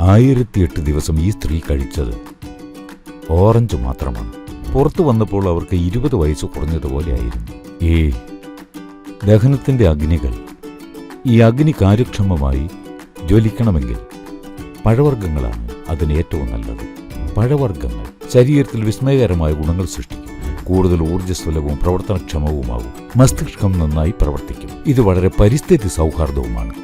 ആയിരത്തിയെട്ട് ദിവസം ഈ സ്ത്രീ കഴിച്ചത്. ഓറഞ്ച് മാത്രമാണ്. പുറത്തു വന്നപ്പോൾ അവർക്ക് ഇരുപത് വയസ്സ് കുറഞ്ഞതുപോലെയായിരുന്നു ഏ ദഹനത്തിന്റെ അഗ്നികൾ. ഈ അഗ്നി കാര്യക്ഷമമായി ജ്വലിക്കണമെങ്കിൽ പഴവർഗങ്ങളാണ് അതിന് ഏറ്റവും നല്ലത്. പഴവർഗങ്ങൾ ശരീരത്തിൽ വിസ്മയകരമായ ഗുണങ്ങൾ സൃഷ്ടിക്കും. കൂടുതൽ ഊർജസ്വലവും പ്രവർത്തനക്ഷമവുമാകും മസ്തിഷ്കം നന്നായി പ്രവർത്തിക്കും. ഇത് വളരെ പരിസ്ഥിതി സൗഹാർദ്ദവുമാണ്.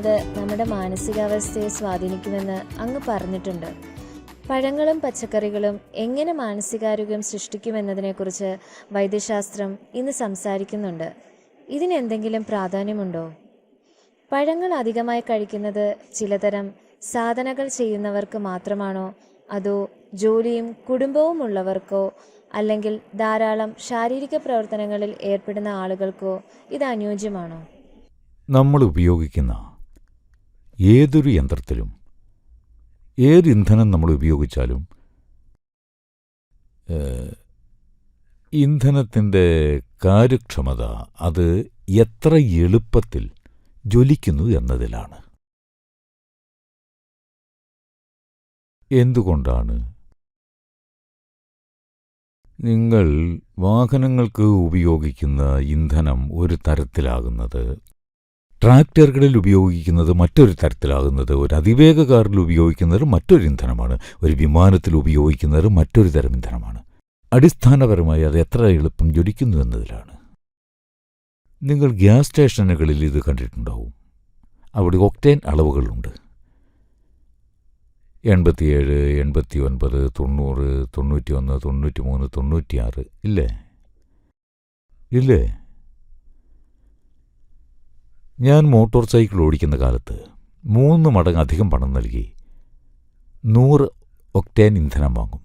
കഴിക്കുന്നത് നമ്മുടെ മാനസികാവസ്ഥയെ സ്വാധീനിക്കുമെന്ന് അങ്ങ് പറഞ്ഞിട്ടുണ്ട്. പഴങ്ങളും പച്ചക്കറികളും എങ്ങനെ മാനസികാരോഗ്യം സൃഷ്ടിക്കുമെന്നതിനെക്കുറിച്ച് വൈദ്യശാസ്ത്രം ഇന്ന് സംസാരിക്കുന്നുണ്ട്. ഇതിനെന്തെങ്കിലും പ്രാധാന്യമുണ്ടോ? പഴങ്ങൾ അധികമായി കഴിക്കുന്നത് ചിലതരം സാധനകൾ ചെയ്യുന്നവർക്ക് മാത്രമാണോ? അതോ ജോലിയും കുടുംബവും ഉള്ളവർക്കോ? അല്ലെങ്കിൽ ധാരാളം ശാരീരിക പ്രവർത്തനങ്ങളിൽ ഏർപ്പെടുന്ന ആളുകൾക്കോ ഇത് അനുയോജ്യമാണോ? നമ്മൾ ഉപയോഗിക്കുന്ന ഏതൊരു യന്ത്രത്തിലും ഏത് ഇന്ധനം നമ്മൾ ഉപയോഗിച്ചാലും ഇന്ധനത്തിന്റെ കാര്യക്ഷമത അത് എത്ര എളുപ്പത്തിൽ ജ്വലിക്കുന്നു എന്നതിലാണ്. എന്തുകൊണ്ടാണ്? നിങ്ങൾ വാഹനങ്ങൾക്ക് ഉപയോഗിക്കുന്ന ഇന്ധനം ഒരു തരത്തിലാകുന്നത് ട്രാക്ടറുകളിൽ ഉപയോഗിക്കുന്നത് മറ്റൊരു തരത്തിലാകുന്നത് ഒരു അതിവേഗ കാറിൽ ഉപയോഗിക്കുന്നത് മറ്റൊരു ഇന്ധനമാണ് ഒരു വിമാനത്തിൽ ഉപയോഗിക്കുന്നത് മറ്റൊരു തരം ഇന്ധനമാണ്. അടിസ്ഥാനപരമായി അത് എത്ര എളുപ്പം ജ്വലിക്കുന്നു എന്നതിലാണ്. നിങ്ങൾ ഗ്യാസ് സ്റ്റേഷനുകളിൽ ഇത് കണ്ടിട്ടുണ്ടാവും. അവിടെ ഒക്ടേൻ അളവുകളുണ്ട്. എൺപത്തിയേഴ് എൺപത്തി ഒൻപത് തൊണ്ണൂറ് തൊണ്ണൂറ്റി ഒന്ന് തൊണ്ണൂറ്റി മൂന്ന് തൊണ്ണൂറ്റിയാറ് ഇല്ലേ? ഇല്ലേ? ഞാൻ മോട്ടോർ സൈക്കിൾ ഓടിക്കുന്ന കാലത്ത് മൂന്ന് മടങ്ങ് അധികം പണം നൽകി നൂറ് ഒക്ടേൻ ഇന്ധനം വാങ്ങും.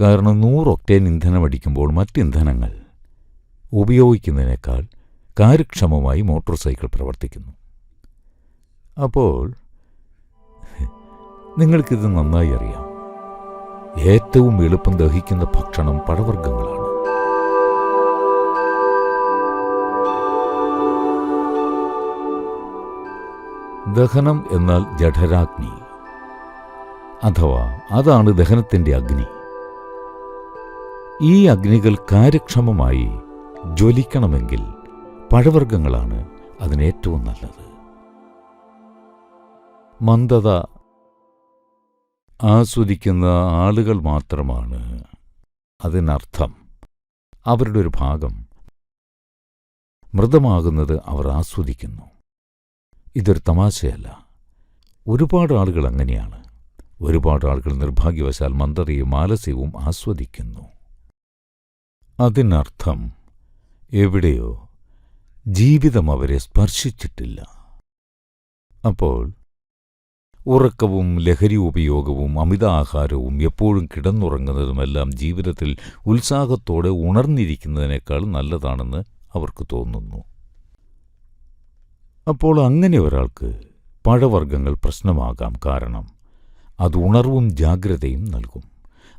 കാരണം നൂറ് ഒക്ടേൻ ഇന്ധനം അടിക്കുമ്പോൾ മറ്റ് ഇന്ധനങ്ങൾ ഉപയോഗിക്കുന്നതിനേക്കാൾ കാര്യക്ഷമമായി മോട്ടോർ സൈക്കിൾ പ്രവർത്തിക്കുന്നു. അപ്പോൾ നിങ്ങൾക്കിത് നന്നായി അറിയാം. ഏറ്റവും എളുപ്പം ദഹിക്കുന്ന ഭക്ഷണം പഴവർഗങ്ങളാണ് ദഹനം എന്നാൽ ജഠരാഗ്നി. അഥവാ അതാണ് ദഹനത്തിന്റെ അഗ്നി. ഈ അഗ്നികൾ കാര്യക്ഷമമായി ജ്വലിക്കണമെങ്കിൽ പഴവർഗങ്ങളാണ് അതിനേറ്റവും നല്ലത്. മന്ദത. ആസ്വദിക്കുന്ന ആളുകൾ മാത്രമാണ് അതിനർത്ഥം അവരുടെ ഒരു ഭാഗം. മൃതമാകുന്നത് അവർ ആസ്വദിക്കുന്നു. ഇതൊരു തമാശയല്ല. ഒരുപാട് ആളുകൾ അങ്ങനെയാണ്. ഒരുപാട് ആളുകൾ നിർഭാഗ്യവശാൽ മന്ദതയും ആലസ്യവും ആസ്വദിക്കുന്നു. അതിനർത്ഥം എവിടെയോ ജീവിതം അവരെ സ്പർശിച്ചിട്ടില്ല. അപ്പോൾ ഉറക്കവും ലഹരി ഉപയോഗവും അമിത ആഹാരവും എപ്പോഴും കിടന്നുറങ്ങുന്നതുമെല്ലാം ജീവിതത്തിൽ ഉത്സാഹത്തോടെ ഉണർന്നിരിക്കുന്നതിനേക്കാൾ നല്ലതാണെന്ന് അവർക്ക് തോന്നുന്നു. അപ്പോൾ അങ്ങനെ ഒരാൾക്ക് പഴവർഗങ്ങൾ പ്രശ്നമാകാം കാരണം അത് ഉണർവും ജാഗ്രതയും നൽകും.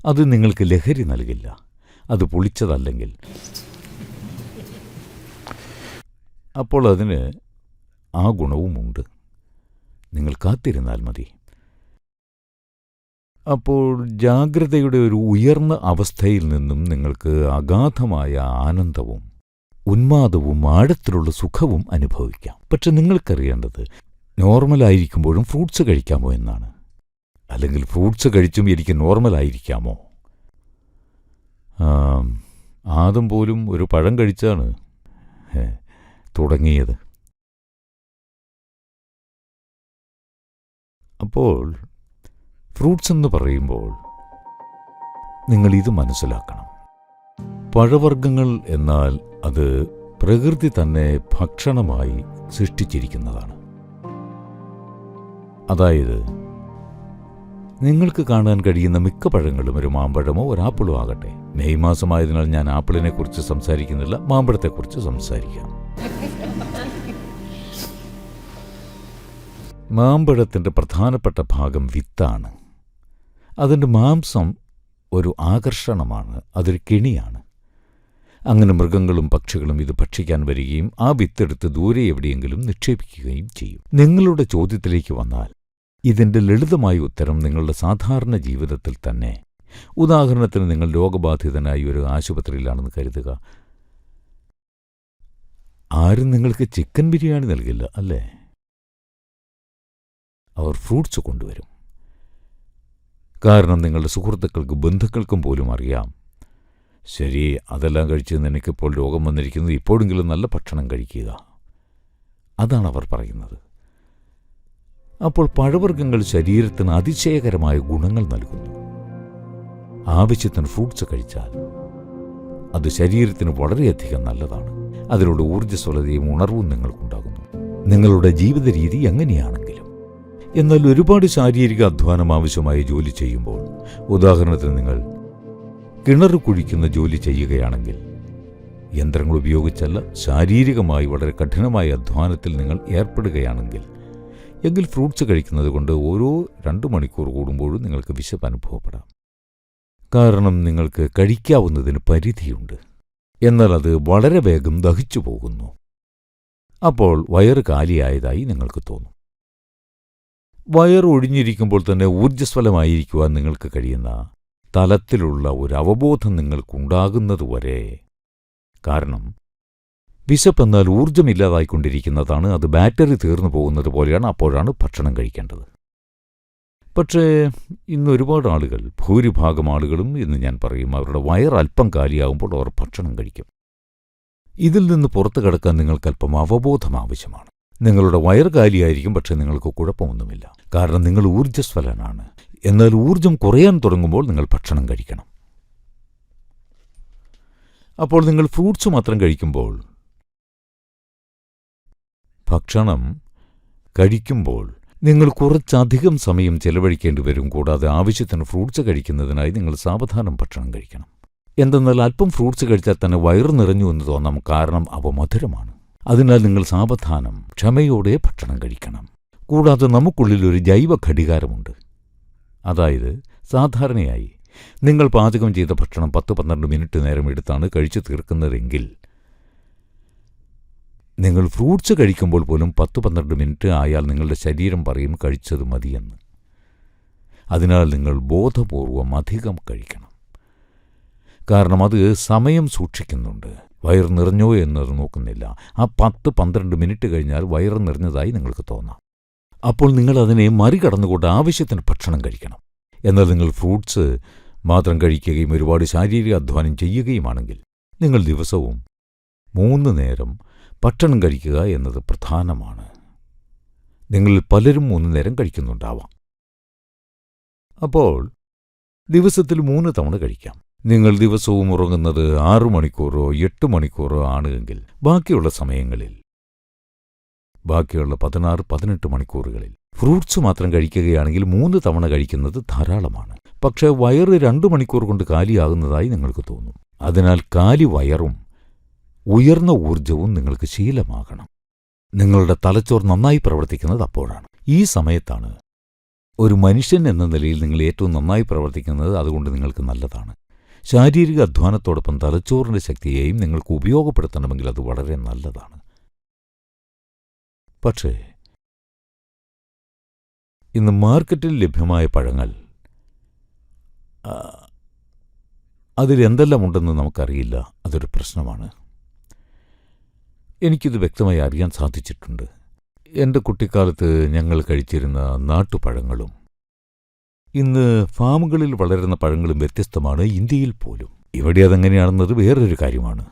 അത് നിങ്ങൾക്ക് ലഹരി നൽകില്ല. അത് പൊളിച്ചതല്ലെങ്കിൽ. അപ്പോൾ അതിന് ആ ഗുണവുമുണ്ട്. നിങ്ങൾ കാത്തിരുന്നാൽ മതി. അപ്പോൾ ജാഗ്രതയുടെ ഒരു ഉയർന്ന അവസ്ഥയിൽ നിന്നും നിങ്ങൾക്ക് അഗാധമായ ആനന്ദവും ഉന്മാദവും ആഴത്തിലുള്ള സുഖവും അനുഭവിക്കാം. പക്ഷെ നിങ്ങൾക്കറിയേണ്ടത് നോർമലായിരിക്കുമ്പോഴും ഫ്രൂട്ട്സ് കഴിക്കാമോ എന്നാണ്. അല്ലെങ്കിൽ ഫ്രൂട്ട്സ് കഴിച്ചും എനിക്ക് നോർമലായിരിക്കാമോ? ആദം പോലും ഒരു പഴം കഴിച്ചാണ് തുടങ്ങിയത്. അപ്പോൾ ഫ്രൂട്ട്സ് എന്ന് പറയുമ്പോൾ നിങ്ങൾ ഇത് മനസ്സിലാക്കണം. പഴവർഗങ്ങൾ എന്നാൽ അത് പ്രകൃതി തന്നെ ഭക്ഷണമായി സൃഷ്ടിച്ചിരിക്കുന്നതാണ്. അതായത് നിങ്ങൾക്ക് കാണാൻ കഴിയുന്ന മിക്ക പഴങ്ങളും ഒരു മാമ്പഴമോ ഒരു ആപ്പിളോ ആകട്ടെ. മെയ് മാസമായതിനാൽ ഞാൻ ആപ്പിളിനെ കുറിച്ച് സംസാരിക്കുന്നില്ല മാമ്പഴത്തെക്കുറിച്ച് സംസാരിക്കാം. മാമ്പഴത്തിന്റെ പ്രധാനപ്പെട്ട ഭാഗം വിത്താണ്. അതിന്റെ മാംസം ഒരു ആകർഷണമാണ് അതൊരു കെണിയാണ്. അങ്ങനെ മൃഗങ്ങളും പക്ഷികളും ഇത് ഭക്ഷിക്കാൻ വരികയും ആ വിത്തെടുത്ത് ദൂരെ എവിടെയെങ്കിലും നിക്ഷേപിക്കുകയും ചെയ്യും. നിങ്ങളുടെ ചോദ്യത്തിലേക്ക് വന്നാൽ ഇതിന്റെ ലളിതമായ ഉത്തരം നിങ്ങളുടെ സാധാരണ ജീവിതത്തിൽ തന്നെ. ഉദാഹരണത്തിന് നിങ്ങൾ രോഗബാധിതനായി ഒരു ആശുപത്രിയിലാണെന്ന് കരുതുക. ആരും നിങ്ങൾക്ക് ചിക്കൻ ബിരിയാണി നൽകില്ല അല്ലേ? അവർ ഫ്രൂട്ട്സ് കൊണ്ടുവരും. കാരണം നിങ്ങളുടെ സുഹൃത്തുക്കൾക്കും ബന്ധുക്കൾക്കും പോലും അറിയാം ശരി അതെല്ലാം കഴിച്ച് നിനക്കിപ്പോൾ രോഗം വന്നിരിക്കുന്നത് ഇപ്പോഴെങ്കിലും നല്ല ഭക്ഷണം കഴിക്കുക. അതാണ് അവർ പറയുന്നത്. അപ്പോൾ പഴവർഗങ്ങൾ ശരീരത്തിന് അതിശയകരമായ ഗുണങ്ങൾ നൽകുന്നു. ആവശ്യത്തിന് ഫ്രൂട്ട്സ് കഴിച്ചാൽ അത് ശരീരത്തിന് വളരെയധികം നല്ലതാണ്. അതിലൂടെ ഊർജസ്വലതയും ഉണർവും നിങ്ങൾക്കുണ്ടാകുന്നു. നിങ്ങളുടെ ജീവിത രീതി എങ്ങനെയാണെങ്കിലും. എന്നാൽ ഒരുപാട് ശാരീരിക അധ്വാനം ആവശ്യമായി ജോലി ചെയ്യുമ്പോൾ ഉദാഹരണത്തിന് നിങ്ങൾ കിണർ കുഴിക്കുന്ന ജോലി ചെയ്യുകയാണെങ്കിൽ യന്ത്രങ്ങൾ ഉപയോഗിച്ചല്ല ശാരീരികമായി വളരെ കഠിനമായ അധ്വാനത്തിൽ നിങ്ങൾ ഏർപ്പെടുകയാണെങ്കിൽ എങ്കിൽ ഫ്രൂട്ട്സ് കഴിക്കുന്നത് കൊണ്ട് ഓരോ രണ്ട് മണിക്കൂർ കൂടുമ്പോഴും നിങ്ങൾക്ക് വിശപ്പ് അനുഭവപ്പെടാം കാരണം നിങ്ങൾക്ക് കഴിക്കാവുന്നതിന് പരിധിയുണ്ട്. എന്നാൽ അത് വളരെ വേഗം ദഹിച്ചു പോകുന്നു. അപ്പോൾ വയറ് കാലിയായതായി നിങ്ങൾക്ക് തോന്നും. വയർ ഒഴിഞ്ഞിരിക്കുമ്പോൾ തന്നെ ഊർജസ്വലമായിരിക്കുവാൻ നിങ്ങൾക്ക് കഴിയുന്ന തലത്തിലുള്ള ഒരു അവബോധം നിങ്ങൾക്കുണ്ടാകുന്നതുവരെ. കാരണം വിശപ്പെന്നാൽ ഊർജമില്ലാതായിക്കൊണ്ടിരിക്കുന്നതാണ് അത് ബാറ്ററി തീർന്നു പോകുന്നത് പോലെയാണ് അപ്പോഴാണ് ഭക്ഷണം കഴിക്കേണ്ടത്. പക്ഷേ ഇന്ന് ഒരുപാട് ആളുകൾ ഭൂരിഭാഗം ആളുകളും എന്ന് ഞാൻ പറയും അവരുടെ വയർ അല്പം കാലിയാകുമ്പോൾ അവർ ഭക്ഷണം കഴിക്കും. ഇതിൽ നിന്ന് പുറത്തു കടക്കാൻ നിങ്ങൾക്കല്പം അവബോധം ആവശ്യമാണ്. നിങ്ങളുടെ വയർ കാലിയായിരിക്കും പക്ഷേ നിങ്ങൾക്ക് കുഴപ്പമൊന്നുമില്ല. കാരണം നിങ്ങൾ ഊർജസ്വലനാണ്. എന്നാൽ ഊർജം കുറയാൻ തുടങ്ങുമ്പോൾ നിങ്ങൾ ഭക്ഷണം കഴിക്കണം. അപ്പോൾ നിങ്ങൾ ഫ്രൂട്ട്സ് മാത്രം കഴിക്കുമ്പോൾ ഭക്ഷണം കഴിക്കുമ്പോൾ നിങ്ങൾ കുറച്ചധികം സമയം ചെലവഴിക്കേണ്ടി വരും കൂടാതെ ആവശ്യത്തിന് ഫ്രൂട്ട്സ് കഴിക്കുന്നതിനായി നിങ്ങൾ സാവധാനം ഭക്ഷണം കഴിക്കണം. എന്തെന്നാൽ അല്പം ഫ്രൂട്ട്സ് കഴിച്ചാൽ തന്നെ വയറു നിറഞ്ഞു എന്ന് തോന്നാം കാരണം അവ മധുരമാണ്. അതിനാൽ നിങ്ങൾ സാവധാനം ക്ഷമയോടെ ഭക്ഷണം കഴിക്കണം. കൂടാതെ നമുക്കുള്ളിൽ ഒരു ജൈവ ഘടികാരമുണ്ട്. അതായത് സാധാരണയായി നിങ്ങൾ പാചകം ചെയ്ത ഭക്ഷണം പത്ത് പന്ത്രണ്ട് മിനിറ്റ് നേരം എടുത്താണ് കഴിച്ചു തീർക്കുന്നതെങ്കിൽ നിങ്ങൾ ഫ്രൂട്ട്സ് കഴിക്കുമ്പോൾ പോലും പത്ത് പന്ത്രണ്ട് മിനിറ്റ് ആയാൽ നിങ്ങളുടെ ശരീരം പറയും കഴിച്ചത് മതിയെന്ന്. അതിനാൽ നിങ്ങൾ ബോധപൂർവം അധികം കഴിക്കണം. കാരണം അത് സമയം സൂക്ഷിക്കുന്നുണ്ട്. വയർ നിറഞ്ഞോ എന്നത് നോക്കുന്നില്ല. ആ പത്ത് പന്ത്രണ്ട് മിനിറ്റ് കഴിഞ്ഞാൽ വയറ് നിറഞ്ഞതായി നിങ്ങൾക്ക് തോന്നാം. അപ്പോൾ നിങ്ങൾ അതിനെ മറികടന്നുകൊണ്ട് ആവശ്യത്തിന് ഭക്ഷണം കഴിക്കണം. എന്നാൽ നിങ്ങൾ ഫ്രൂട്ട്സ് മാത്രം കഴിക്കുകയും ഒരുപാട് ശാരീരിക അധ്വാനം ചെയ്യുകയുമാണെങ്കിൽ നിങ്ങൾ ദിവസവും മൂന്ന് നേരം ഭക്ഷണം കഴിക്കുക എന്നത് പ്രധാനമാണ്. നിങ്ങളിൽ പലരും മൂന്ന് നേരം കഴിക്കുന്നുണ്ടാവാം. അപ്പോൾ ദിവസത്തിൽ മൂന്ന് തവണ കഴിക്കാം. നിങ്ങൾ ദിവസവും ഉറങ്ങുന്നത് ആറു മണിക്കൂറോ എട്ട് മണിക്കൂറോ ആണ് എങ്കിൽ ബാക്കിയുള്ള സമയങ്ങളിൽ ബാക്കിയുള്ള പതിനാറ് പതിനെട്ട് മണിക്കൂറുകളിൽ. ഫ്രൂട്ട്സ് മാത്രം കഴിക്കുകയാണെങ്കിൽ മൂന്ന് തവണ കഴിക്കുന്നത് ധാരാളമാണ്. പക്ഷേ വയറ് രണ്ടു മണിക്കൂർ കൊണ്ട് കാലിയാകുന്നതായി നിങ്ങൾക്ക് തോന്നും. അതിനാൽ കാലി വയറും ഉയർന്ന ഊർജവും നിങ്ങൾക്ക് ശീലമാകണം. നിങ്ങളുടെ തലച്ചോർ നന്നായി പ്രവർത്തിക്കുന്നത് അപ്പോഴാണ്. ഈ സമയത്താണ് ഒരു മനുഷ്യൻ എന്ന നിലയിൽ നിങ്ങൾ ഏറ്റവും നന്നായി പ്രവർത്തിക്കുന്നത് അതുകൊണ്ട് നിങ്ങൾക്ക് നല്ലതാണ്. ശാരീരിക അധ്വാനത്തോടൊപ്പം തലച്ചോറിന്റെ ശക്തിയെയും നിങ്ങൾക്ക് ഉപയോഗപ്പെടുത്തണമെങ്കിൽ അത് വളരെ നല്ലതാണ്. പക്ഷേ ഇന്ന് മാർക്കറ്റിൽ ലഭ്യമായ പഴങ്ങൾ അതിലെന്തെല്ലാം ഉണ്ടെന്ന് നമുക്കറിയില്ല. അതൊരു പ്രശ്നമാണ്. എനിക്കിത് വ്യക്തമായി അറിയാൻ സാധിച്ചിട്ടുണ്ട്. എന്റെ കുട്ടിക്കാലത്ത് ഞങ്ങൾ കഴിച്ചിരുന്ന നാട്ടുപഴങ്ങളും ഇന്ന് ഫാമുകളിൽ വളരുന്ന പഴങ്ങളും വ്യത്യസ്തമാണ് ഇന്ത്യയിൽ പോലും. ഇവിടെ അതെങ്ങനെയാണെന്നത് വേറൊരു കാര്യമാണ്.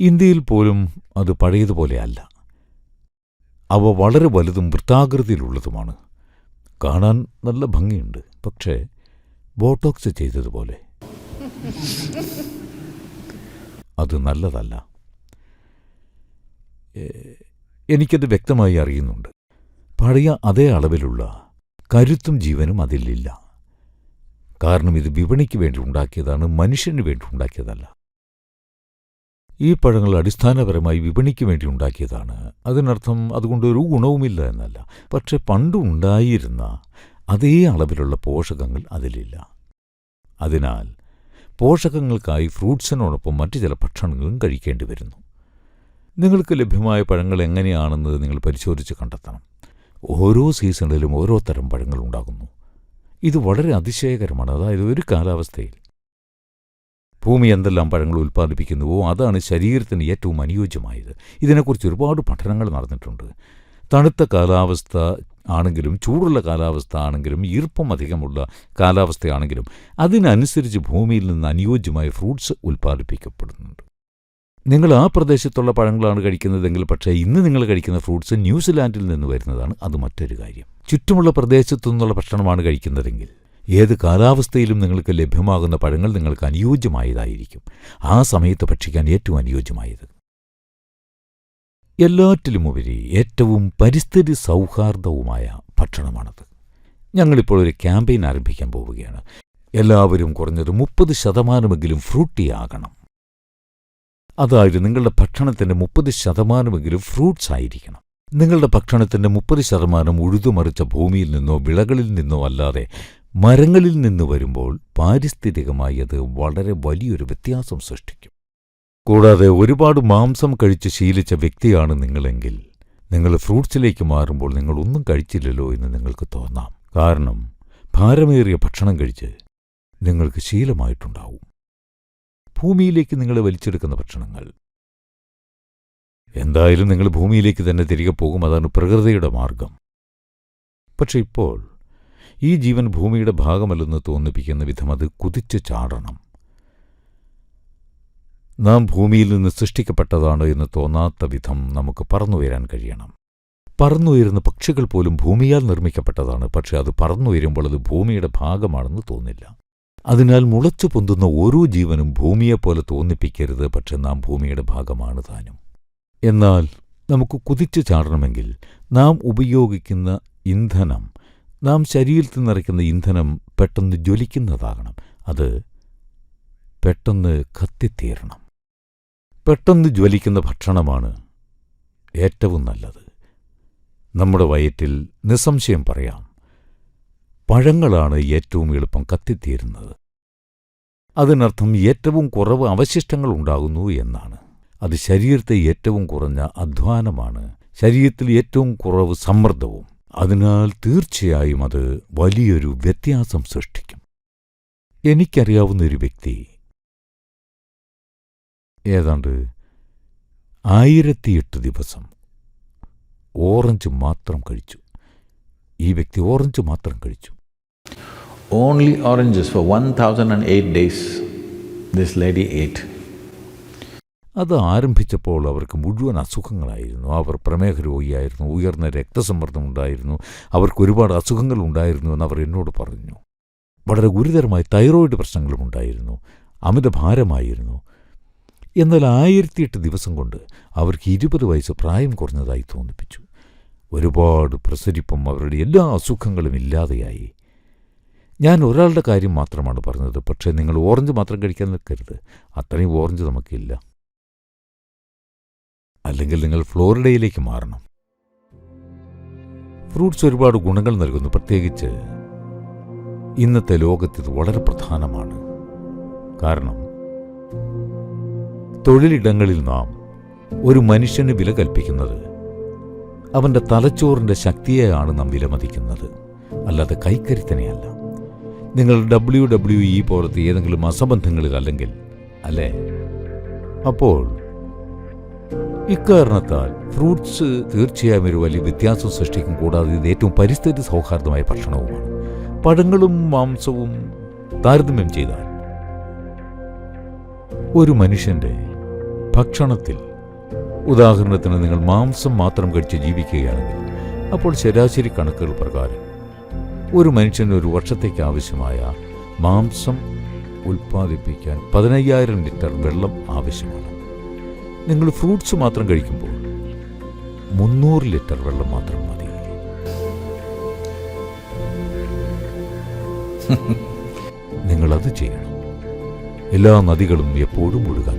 ഇന്ത്യയിൽ പോലും അത് പഴയതുപോലെ അല്ല. അവ വളരെ വലുതും വൃത്താകൃതിയിലുള്ളതുമാണ്. കാണാൻ നല്ല ഭംഗിയുണ്ട്. പക്ഷേ ബോട്ടോക്സ് ചെയ്തതുപോലെ. അത് നല്ലതല്ല. എനിക്കത് വ്യക്തമായി അറിയുന്നുണ്ട്. പഴയ അതേ അളവിലുള്ള കരുത്തും ജീവനും അതിലില്ല. കാരണം ഇത് വിപണിക്ക് വേണ്ടി ഉണ്ടാക്കിയതാണ് മനുഷ്യന് വേണ്ടി ഉണ്ടാക്കിയതല്ല. ഈ പഴങ്ങൾ അടിസ്ഥാനപരമായി വിപണിക്ക് വേണ്ടി ഉണ്ടാക്കിയതാണ്. അതിനർത്ഥം അതുകൊണ്ട് ഒരു ഗുണവുമില്ല എന്നല്ല. പക്ഷെ പണ്ടുണ്ടായിരുന്ന അതേ അളവിലുള്ള പോഷകങ്ങൾ അതിലില്ല. അതിനാൽ പോഷകങ്ങൾക്കായി ഫ്രൂട്ട്സിനോടൊപ്പം മറ്റു ചില ഭക്ഷണങ്ങളും കഴിക്കേണ്ടി വരുന്നു. നിങ്ങൾക്ക് ലഭ്യമായ പഴങ്ങൾ എങ്ങനെയാണെന്ന് നിങ്ങൾ പരിശോധിച്ച് കണ്ടെത്തണം. ഓരോ സീസണിലും ഓരോ തരം പഴങ്ങൾ ഉണ്ടാകുന്നു. ഇത് വളരെ അതിശയകരമാണ്. അതായത് ഒരു കാലാവസ്ഥയിൽ ഭൂമി എന്തെല്ലാം പഴങ്ങൾ ഉൽപ്പാദിപ്പിക്കുന്നുവോ അതാണ് ശരീരത്തിന് ഏറ്റവും അനുയോജ്യമായത്. ഇതിനെക്കുറിച്ച് ഒരുപാട് പഠനങ്ങൾ നടന്നിട്ടുണ്ട്. തണുത്ത കാലാവസ്ഥ ആണെങ്കിലും ചൂടുള്ള കാലാവസ്ഥ ആണെങ്കിലും ഈർപ്പം അധികമുള്ള കാലാവസ്ഥയാണെങ്കിലും അതിനനുസരിച്ച് ഭൂമിയിൽ നിന്ന് അനുയോജ്യമായ ഫ്രൂട്ട്സ് ഉൽപ്പാദിപ്പിക്കപ്പെടുന്നുണ്ട്. നിങ്ങൾ ആ പ്രദേശത്തുള്ള പഴങ്ങളാണ് കഴിക്കുന്നതെങ്കിൽ പക്ഷേ ഇന്ന് നിങ്ങൾ കഴിക്കുന്ന ഫ്രൂട്ട്സ് ന്യൂസിലാൻഡിൽ നിന്ന് വരുന്നതാണ്. അത് മറ്റൊരു കാര്യം. ചുറ്റുമുള്ള പ്രദേശത്തു നിന്നുള്ള ഭക്ഷണമാണ് കഴിക്കുന്നതെങ്കിൽ ഏത് കാലാവസ്ഥയിലും നിങ്ങൾക്ക് ലഭ്യമാകുന്ന പഴങ്ങൾ നിങ്ങൾക്ക് അനുയോജ്യമായതായിരിക്കും. ആ സമയത്ത് ഭക്ഷിക്കാൻ ഏറ്റവും അനുയോജ്യമായത്. എല്ലാറ്റിലുമുപരി ഏറ്റവും പരിസ്ഥിതി സൗഹാർദ്ദവുമായ ഭക്ഷണമാണത്. ഞങ്ങളിപ്പോൾ ഒരു ക്യാമ്പയിൻ ആരംഭിക്കാൻ പോവുകയാണ്. എല്ലാവരും കുറഞ്ഞത് മുപ്പത് ശതമാനമെങ്കിലും ഫ്രൂട്ടി ആകണം അതായത് നിങ്ങളുടെ ഭക്ഷണത്തിന്റെ മുപ്പത് ശതമാനമെങ്കിലും ഫ്രൂട്ട്സ് ആയിരിക്കണം. നിങ്ങളുടെ ഭക്ഷണത്തിന്റെ മുപ്പത് ശതമാനം ഉഴുതുമറിച്ച ഭൂമിയിൽ നിന്നോ വിളകളിൽ നിന്നോ അല്ലാതെ മരങ്ങളിൽ നിന്ന് വരുമ്പോൾ പാരിസ്ഥിതികമായി അത് വളരെ വലിയൊരു വ്യത്യാസം സൃഷ്ടിക്കും. കൂടാതെ ഒരുപാട് മാംസം കഴിച്ച് ശീലിച്ച വ്യക്തിയാണ് നിങ്ങളെങ്കിൽ നിങ്ങൾ ഫ്രൂട്ട്സിലേക്ക് മാറുമ്പോൾ നിങ്ങൾ ഒന്നും കഴിച്ചില്ലല്ലോ എന്ന് നിങ്ങൾക്ക് തോന്നാം. കാരണം ഭാരമേറിയ ഭക്ഷണം കഴിച്ച് നിങ്ങൾക്ക് ശീലമായിട്ടുണ്ടാവും. ഭൂമിയിലേക്ക് നിങ്ങളെ വലിച്ചെടുക്കുന്ന ഭക്ഷണങ്ങൾ. എന്തായാലും നിങ്ങൾ ഭൂമിയിലേക്ക് തന്നെ തിരികെ പോകും. അതാണ് പ്രകൃതിയുടെ മാർഗം. പക്ഷെ ഇപ്പോൾ ഈ ജീവൻ ഭൂമിയുടെ ഭാഗമല്ലെന്ന് തോന്നിപ്പിക്കുന്ന വിധം അത് കുതിച്ചു ചാടണം. നാം ഭൂമിയിൽ നിന്ന് സൃഷ്ടിക്കപ്പെട്ടതാണ് എന്ന് തോന്നാത്ത വിധം നമുക്ക് പറന്നുയരാൻ കഴിയണം. പറന്നുയരുന്ന പക്ഷികൾ പോലും ഭൂമിയാൽ നിർമ്മിക്കപ്പെട്ടതാണ് പക്ഷെ അത് പറന്നുയരുമ്പോൾ അത് ഭൂമിയുടെ ഭാഗമാണെന്ന് തോന്നില്ല. അതിനാൽ മുളച്ചു പൊന്തുന്ന ഓരോ ജീവനും ഭൂമിയെപ്പോലെ തോന്നിപ്പിക്കരുത് പക്ഷെ നാം ഭൂമിയുടെ ഭാഗമാണ് താനും. എന്നാൽ നമുക്ക് കുതിച്ചു ചാടണമെങ്കിൽ നാം ഉപയോഗിക്കുന്ന ഇന്ധനം നാം ശരീരത്തിൽ നിറയ്ക്കുന്ന ഇന്ധനം പെട്ടെന്ന് ജ്വലിക്കുന്നതാകണം. അത് പെട്ടെന്ന് കത്തിത്തീരണം. പെട്ടെന്ന് ജ്വലിക്കുന്ന ഭക്ഷണമാണ് ഏറ്റവും നല്ലത്. നമ്മുടെ വയറ്റിൽ നിസ്സംശയം പറയാം. പഴങ്ങളാണ് ഏറ്റവും എളുപ്പം കത്തിത്തീരുന്നത്. അതിനർത്ഥം ഏറ്റവും കുറവ് അവശിഷ്ടങ്ങൾ ഉണ്ടാകുന്നു എന്നാണ്. അത് ശരീരത്തെ ഏറ്റവും കുറഞ്ഞ അധ്വാനമാണ്. ശരീരത്തിൽ ഏറ്റവും കുറവ് സമ്മർദ്ദവും. അതിനാൽ തീർച്ചയായും അത് വലിയൊരു വ്യത്യാസം സൃഷ്ടിക്കും. എനിക്കറിയാവുന്ന ഒരു വ്യക്തി ഏതാണ്ട് ആയിരത്തിയെട്ട് ദിവസം ഓറഞ്ച് മാത്രം കഴിച്ചു. ഈ വ്യക്തി ഓറഞ്ച് മാത്രം കഴിച്ചു. Only oranges for 1008 days this lady ate. അത് ആരംഭിച്ചപ്പോൾ അവർക്ക് മുഴുവൻ അസുഖങ്ങളായിരുന്നു. അവർ പ്രമേഹ രോഗിയായിരുന്നു ഉയർന്ന രക്തസമ്മർദ്ദമുണ്ടായിരുന്നു അവർക്ക് ഒരുപാട് അസുഖങ്ങൾ ഉണ്ടായിരുന്നു എന്ന് അവർ എന്നോട് പറഞ്ഞു. വളരെ ഗുരുതരമായ തൈറോയിഡ് പ്രശ്നങ്ങളും ഉണ്ടായിരുന്നു അമിതഭാരമായിരുന്നു. എന്നാൽ ആയിരത്തിയെട്ട് ദിവസം കൊണ്ട് അവർക്ക് ഇരുപത് വയസ്സ് പ്രായം കുറഞ്ഞതായി തോന്നിപ്പിച്ചു. ഒരുപാട് പ്രസരിപ്പും അവരുടെ എല്ലാ അസുഖങ്ങളും ഇല്ലാതെയായി. ഞാൻ ഒരാളുടെ കാര്യം മാത്രമാണ് പറഞ്ഞത് പക്ഷേ നിങ്ങൾ ഓറഞ്ച് മാത്രം കഴിക്കാൻ നിൽക്കരുത്. അത്രയും ഓറഞ്ച് നമുക്കില്ല. അല്ലെങ്കിൽ നിങ്ങൾ ഫ്ലോറിഡയിലേക്ക് മാറണം. ഫ്രൂട്ട്സ് ഒരുപാട് ഗുണങ്ങൾ നൽകുന്നു. പ്രത്യേകിച്ച് ഇന്നത്തെ ലോകത്ത് ഇത് വളരെ പ്രധാനമാണ്. കാരണം തൊഴിലിടങ്ങളിൽ നാം ഒരു മനുഷ്യന് വില കൽപ്പിക്കുന്നത് അവന്റെ തലച്ചോറിന്റെ ശക്തിയെയാണ് നാം വിലമതിക്കുന്നത്. അല്ലാതെ കൈക്കരുത്തനെയല്ല. നിങ്ങൾ ഡബ്ല്യു ഡബ്ല്യു ഇ പോലത്തെ ഏതെങ്കിലും അസംബന്ധങ്ങളിൽ അല്ലെങ്കിൽ അല്ലേ? അപ്പോൾ ഇക്കാരണത്താൽ ഫ്രൂട്ട്സ് തീർച്ചയായും ഒരു വലിയ വ്യത്യാസം സൃഷ്ടിക്കും കൂടാതെ ഇത് ഏറ്റവും പരിസ്ഥിതി സൗഹാർദ്ദമായ ഭക്ഷണവുമാണ്. പഴങ്ങളും മാംസവും താരതമ്യം ചെയ്താൽ ഒരു മനുഷ്യന്റെ ഭക്ഷണത്തിൽ ഉദാഹരണത്തിന് നിങ്ങൾ മാംസം മാത്രം കഴിച്ച് ജീവിക്കുകയാണെങ്കിൽ അപ്പോൾ ശരാശരി കണക്കുകൾ പ്രകാരം ഒരു മനുഷ്യന് ഒരു വർഷത്തേക്ക് ആവശ്യമായ മാംസം ഉൽപ്പാദിപ്പിക്കാൻ പതിനയ്യായിരം ലിറ്റർ വെള്ളം ആവശ്യമാണ്. നിങ്ങൾ ഫ്രൂട്ട്സ് മാത്രം കഴിക്കുമ്പോൾ മുന്നൂറ് ലിറ്റർ വെള്ളം മാത്രം മതി. നിങ്ങൾ അത് ചെയ്യണം. എല്ലാ നദികളും എപ്പോഴും ഒഴുകാൻ